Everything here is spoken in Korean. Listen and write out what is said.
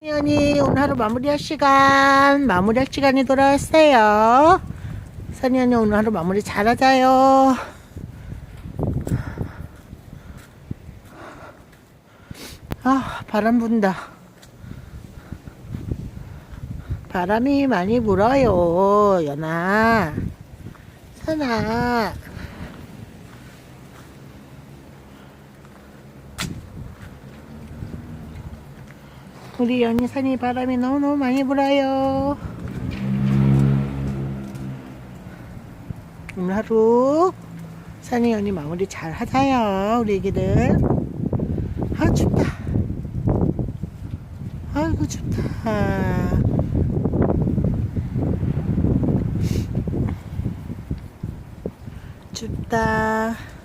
선이 오늘 하루 마무리할 시간 마무리할 시간이 돌아왔어요. 선이 언니 오늘 하루 마무리 잘하자요. 아 바람 분다. 바람이 많이 불어요 연아. 선아 우리 연희 산이 바람이 너무너무 많이 불어요. 오늘 하루 산이 연희 마무리 잘 하자요. 우리 애기들. 아 춥다. 아이고 춥다. 춥다.